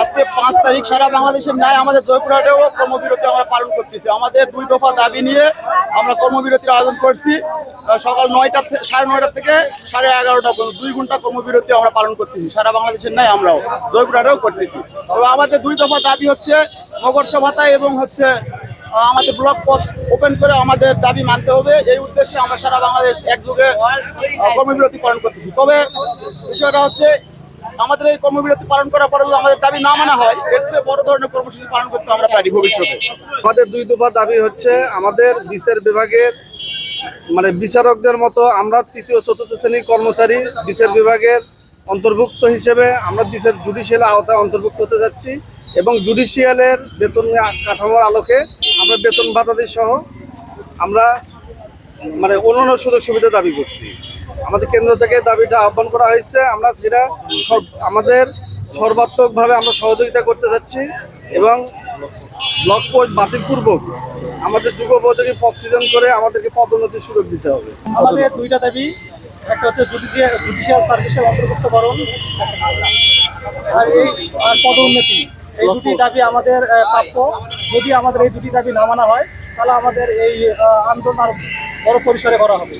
আজকে পাঁচ তারিখ সারা বাংলাদেশের ন্যায় আমাদের জয়পুরহাটেও কর্মবিরতি আমরা পালন করতেছি। আমাদের দুই দফা দাবি নিয়ে আমরা কর্মবিরতির আয়োজন করছি। সকাল নয়টা সাড়ে নয়টা থেকে সাড়ে এগারোটা পর্যন্ত দুই ঘণ্টা কর্মবিরতি আমরা পালন করতেছি। সারা বাংলাদেশের ন্যায় আমরাও জয়পুরহাটেও করতেছি। তবে আমাদের দুই দফা দাবি হচ্ছে নগর সভাতা এবং হচ্ছে আমাদের ব্লক পথ ওপেন করে আমাদের দাবি মানতে হবে। এই উদ্দেশ্যে আমরা সারা বাংলাদেশ একযোগে কর্মবিরতি পালন করতেছি। তবে বিষয়টা হচ্ছে আমাদের এই কর্মবিরতি পালন করার পরে যদি আমাদের দাবি না মানা হয়, এর চেয়ে বড় ধরনের কর্মসূচি পালন করতে আমরা পারি ভবিষ্যতে। আমাদের দুই দফা দাবি হচ্ছে, আমাদের বিচার বিভাগের মানে বিচারকদের মতো আমরা তৃতীয়, চতুর্থ শ্রেণির কর্মচারী বিচার বিভাগের অন্তর্ভুক্ত হিসেবে আমরা বিচার জুডিশিয়াল আওতায় অন্তর্ভুক্ত হতে যাচ্ছি এবং জুডিশিয়ালের বেতন কাঠামোর আলোকে আমরা বেতন ভাতাদি সহ আমরা মানে অন্যান্য সুযোগ সুবিধা দাবি করছি। আমাদের কেন্দ্র থেকে দাবিটা আহ্বান করা হয়েছে। আমরা সেটা আমাদের সর্বাত্মকভাবে আমরা সহযোগিতা করতে যাচ্ছি এবং ব্লক পোস্ট বাতিলপূর্বক আমাদের যুগোপযোগী পদ সৃজন করে আমাদেরকে পদোন্নতির সুযোগ দিতে হবে। আমাদের দুইটা দাবি। একটা হচ্ছে জুডিশিয়াল জুডিশিয়াল সার্ভিসের অন্তর্ভুক্তকরণ আর এই আর পদোন্নতি এই দুটি দাবি আমাদের প্রাপ্য। যদি আমাদের এই দুটি দাবি না মানা হয়, তাহলে আমাদের এই আন্দোলন আর বড় পরিসরে করা হবে।